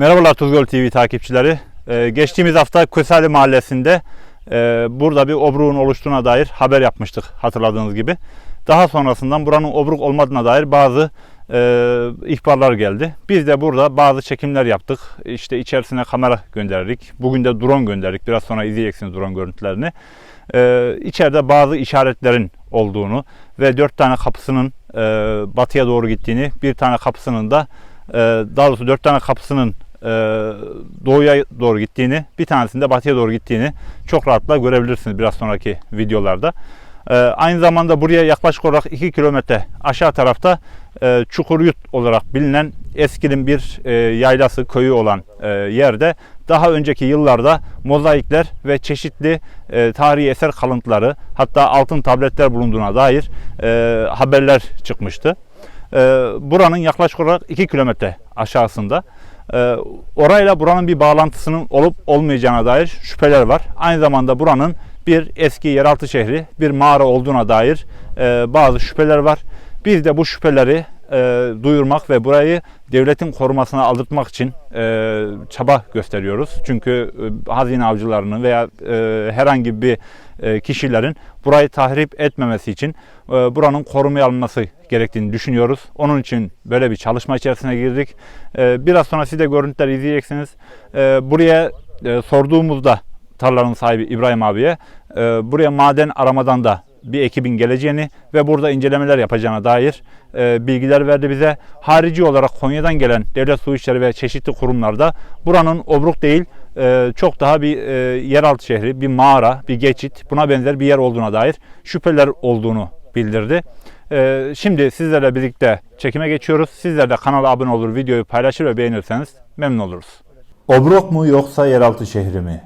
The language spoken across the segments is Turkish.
Merhabalar Tuzgöl TV takipçileri. Ee, geçtiğimiz hafta Kösali Mahallesi'nde e, burada bir obruğun oluştuğuna dair haber yapmıştık hatırladığınız gibi. Daha sonrasından buranın obruk olmadığına dair bazı e, ihbarlar geldi. Biz de burada bazı çekimler yaptık. İşte içerisine kamera gönderdik. Bugün de drone gönderdik. Biraz sonra izleyeceksiniz drone görüntülerini. Ee, içeride bazı işaretlerin olduğunu ve dört tane kapısının e, batıya doğru gittiğini, bir tane kapısının da e, daha doğrusu dört tane kapısının e, doğuya doğru gittiğini, bir tanesinin de batıya doğru gittiğini çok rahatla görebilirsiniz biraz sonraki videolarda. E, aynı zamanda buraya yaklaşık olarak 2 kilometre aşağı tarafta e, Çukuryurt olarak bilinen Eskil'in bir e, yaylası köyü olan e, yerde daha önceki yıllarda mozaikler ve çeşitli e, tarihi eser kalıntıları hatta altın tabletler bulunduğuna dair e, haberler çıkmıştı. E, buranın yaklaşık olarak 2 kilometre aşağısında e, orayla buranın bir bağlantısının olup olmayacağına dair şüpheler var. Aynı zamanda buranın bir eski yeraltı şehri, bir mağara olduğuna dair e, bazı şüpheler var. Biz de bu şüpheleri e, duyurmak ve burayı devletin korumasına aldırtmak için e, çaba gösteriyoruz. Çünkü e, hazine avcılarının veya e, herhangi bir e, kişilerin burayı tahrip etmemesi için e, buranın korumaya alınması gerektiğini düşünüyoruz. Onun için böyle bir çalışma içerisine girdik. E, biraz sonra siz de görüntüler izleyeceksiniz. E, buraya e, sorduğumuzda tarlanın sahibi İbrahim abiye e, buraya maden aramadan da bir ekibin geleceğini ve burada incelemeler yapacağına dair e, bilgiler verdi bize. Harici olarak Konya'dan gelen devlet su işleri ve çeşitli kurumlarda buranın obruk değil e, çok daha bir e, yeraltı şehri, bir mağara, bir geçit buna benzer bir yer olduğuna dair şüpheler olduğunu bildirdi. E, şimdi sizlerle birlikte çekime geçiyoruz. Sizler de kanala abone olur, videoyu paylaşır ve beğenirseniz memnun oluruz. Obruk mu yoksa yeraltı şehri mi?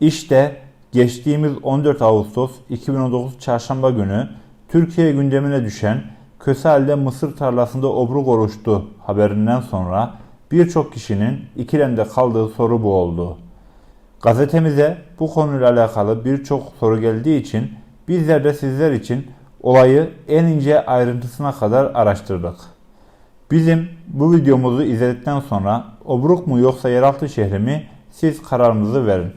İşte geçtiğimiz 14 Ağustos 2019 Çarşamba günü Türkiye gündemine düşen Kösel'de mısır tarlasında obruk oluştu haberinden sonra birçok kişinin ikilemde kaldığı soru bu oldu. Gazetemize bu konuyla alakalı birçok soru geldiği için bizler de sizler için olayı en ince ayrıntısına kadar araştırdık. Bizim bu videomuzu izledikten sonra obruk mu yoksa yeraltı şehri mi siz kararınızı verin.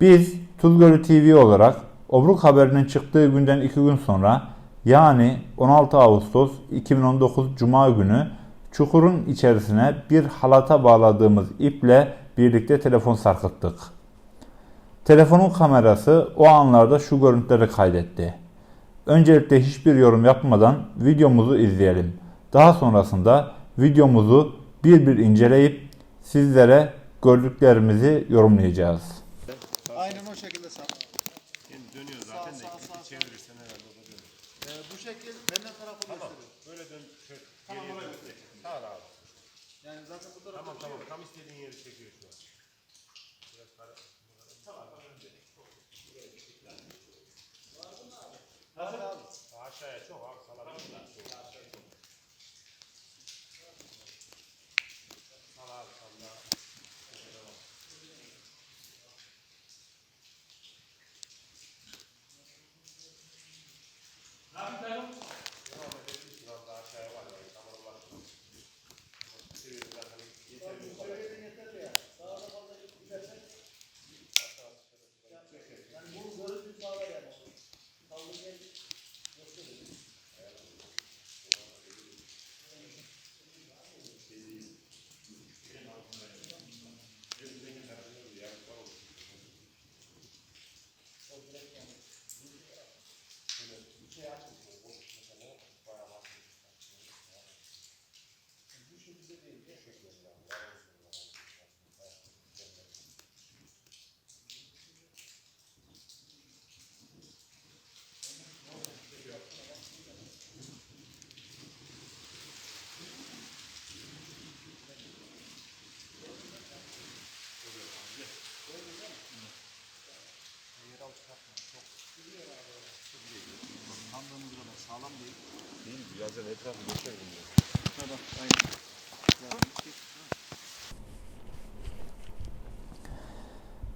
Biz Tuzgölü TV olarak Obruk haberinin çıktığı günden iki gün sonra yani 16 Ağustos 2019 Cuma günü çukurun içerisine bir halata bağladığımız iple birlikte telefon sarkıttık. Telefonun kamerası o anlarda şu görüntüleri kaydetti. Öncelikle hiçbir yorum yapmadan videomuzu izleyelim. Daha sonrasında videomuzu bir bir inceleyip sizlere gördüklerimizi yorumlayacağız. Aynen o şekilde sağ. Yani dönüyor zaten Sağ, de sağ, sağ, çevirirsen herhalde o da dönüyor. Ee, bu şekil benden tarafı gösteriyor. Böyle dön şöyle tamam, geriye dön. Sağ ol abi. Yani zaten bu tarafta Tamam tamam tam istediğin yeri çekiyor şu an. Biraz para. Aşağıya çok abi salabilirsin. Sal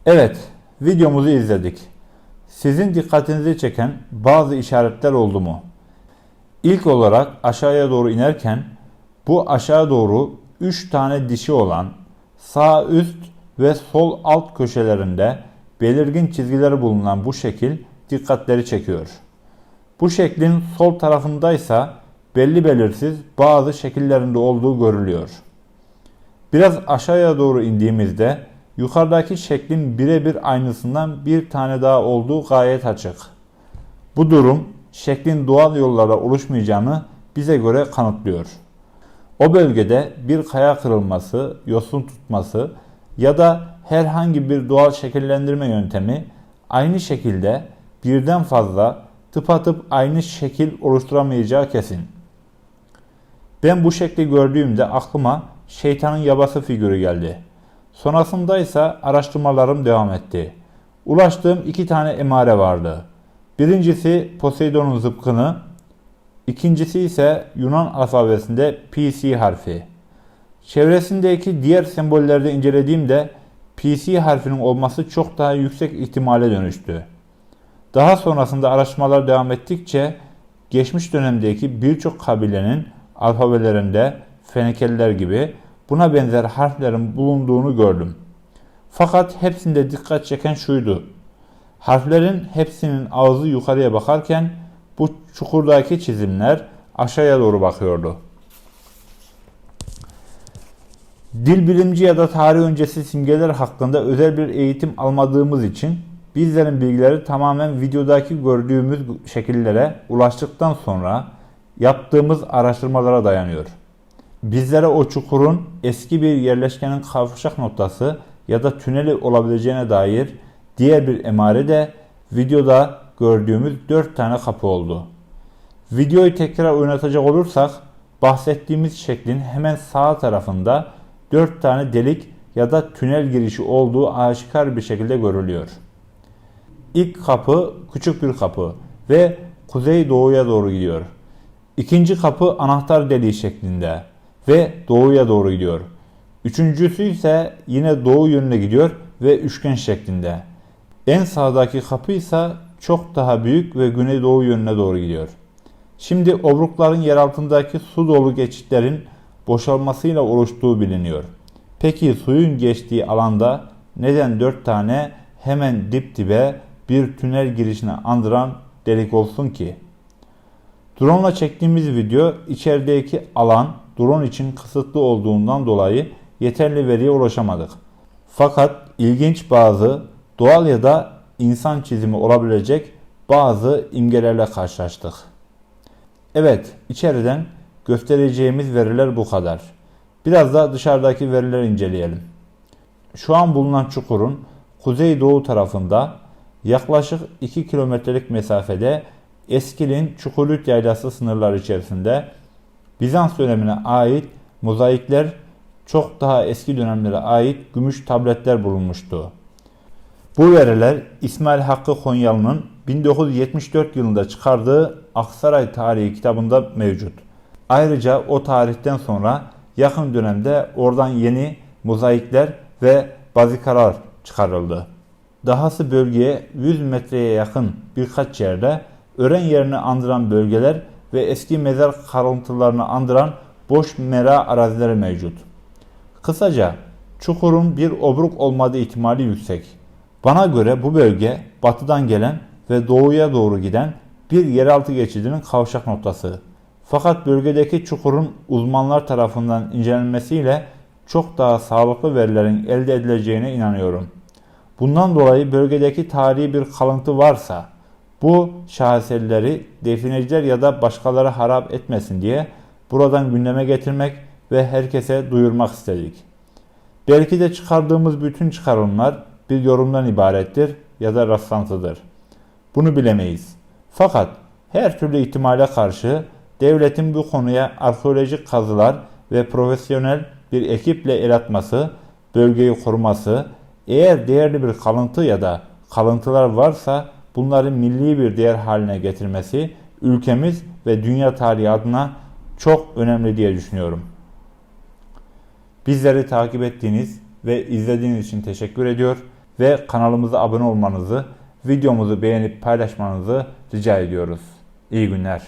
Evet, videomuzu izledik. Sizin dikkatinizi çeken bazı işaretler oldu mu? İlk olarak aşağıya doğru inerken bu aşağı doğru 3 tane dişi olan Sağ üst ve sol alt köşelerinde belirgin çizgileri bulunan bu şekil dikkatleri çekiyor. Bu şeklin sol tarafındaysa belli belirsiz bazı şekillerinde olduğu görülüyor. Biraz aşağıya doğru indiğimizde yukarıdaki şeklin birebir aynısından bir tane daha olduğu gayet açık. Bu durum şeklin doğal yollarla oluşmayacağını bize göre kanıtlıyor. O bölgede bir kaya kırılması, yosun tutması ya da herhangi bir doğal şekillendirme yöntemi aynı şekilde birden fazla tıpatıp aynı şekil oluşturamayacağı kesin. Ben bu şekli gördüğümde aklıma şeytanın yabası figürü geldi. Sonrasında ise araştırmalarım devam etti. Ulaştığım iki tane emare vardı. Birincisi Poseidon'un zıpkını, ikincisi ise Yunan alfabesinde PC harfi. Çevresindeki diğer sembolleri de incelediğimde PC harfinin olması çok daha yüksek ihtimale dönüştü. Daha sonrasında araştırmalar devam ettikçe geçmiş dönemdeki birçok kabilenin alfabelerinde Fenikeliler gibi buna benzer harflerin bulunduğunu gördüm. Fakat hepsinde dikkat çeken şuydu. Harflerin hepsinin ağzı yukarıya bakarken bu çukurdaki çizimler aşağıya doğru bakıyordu. Dil bilimci ya da tarih öncesi simgeler hakkında özel bir eğitim almadığımız için bizlerin bilgileri tamamen videodaki gördüğümüz şekillere ulaştıktan sonra yaptığımız araştırmalara dayanıyor. Bizlere o çukurun eski bir yerleşkenin kavşak noktası ya da tüneli olabileceğine dair diğer bir emare de videoda gördüğümüz 4 tane kapı oldu. Videoyu tekrar oynatacak olursak bahsettiğimiz şeklin hemen sağ tarafında 4 tane delik ya da tünel girişi olduğu aşikar bir şekilde görülüyor. İlk kapı küçük bir kapı ve kuzey doğuya doğru gidiyor. İkinci kapı anahtar deliği şeklinde ve doğuya doğru gidiyor. Üçüncüsü ise yine doğu yönüne gidiyor ve üçgen şeklinde. En sağdaki kapı ise çok daha büyük ve güneydoğu yönüne doğru gidiyor. Şimdi obrukların yer altındaki su dolu geçitlerin boşalmasıyla oluştuğu biliniyor. Peki suyun geçtiği alanda neden 4 tane hemen dip dibe bir tünel girişine andıran delik olsun ki? Drone ile çektiğimiz video içerideki alan drone için kısıtlı olduğundan dolayı yeterli veriye ulaşamadık. Fakat ilginç bazı doğal ya da insan çizimi olabilecek bazı imgelerle karşılaştık. Evet, içeriden göstereceğimiz veriler bu kadar. Biraz da dışarıdaki verileri inceleyelim. Şu an bulunan çukurun kuzeydoğu tarafında yaklaşık 2 kilometrelik mesafede Eskilin Çukurlük Yaylası sınırları içerisinde Bizans dönemine ait mozaikler çok daha eski dönemlere ait gümüş tabletler bulunmuştu. Bu veriler İsmail Hakkı Konyalı'nın 1974 yılında çıkardığı Aksaray Tarihi kitabında mevcut. Ayrıca o tarihten sonra yakın dönemde oradan yeni mozaikler ve bazikalar çıkarıldı. Dahası bölgeye 100 metreye yakın birkaç yerde ören yerini andıran bölgeler ve eski mezar kalıntılarını andıran boş mera arazileri mevcut. Kısaca çukurun bir obruk olmadığı ihtimali yüksek. Bana göre bu bölge batıdan gelen ve doğuya doğru giden bir yeraltı geçidinin kavşak noktası. Fakat bölgedeki çukurun uzmanlar tarafından incelenmesiyle çok daha sağlıklı verilerin elde edileceğine inanıyorum. Bundan dolayı bölgedeki tarihi bir kalıntı varsa bu şaheserleri defineciler ya da başkaları harap etmesin diye buradan gündeme getirmek ve herkese duyurmak istedik. Belki de çıkardığımız bütün çıkarımlar bir yorumdan ibarettir ya da rastlantıdır. Bunu bilemeyiz. Fakat her türlü ihtimale karşı devletin bu konuya arkeolojik kazılar ve profesyonel bir ekiple el atması, bölgeyi koruması, eğer değerli bir kalıntı ya da kalıntılar varsa bunları milli bir değer haline getirmesi ülkemiz ve dünya tarihi adına çok önemli diye düşünüyorum. Bizleri takip ettiğiniz ve izlediğiniz için teşekkür ediyor ve kanalımıza abone olmanızı, videomuzu beğenip paylaşmanızı rica ediyoruz. İyi günler.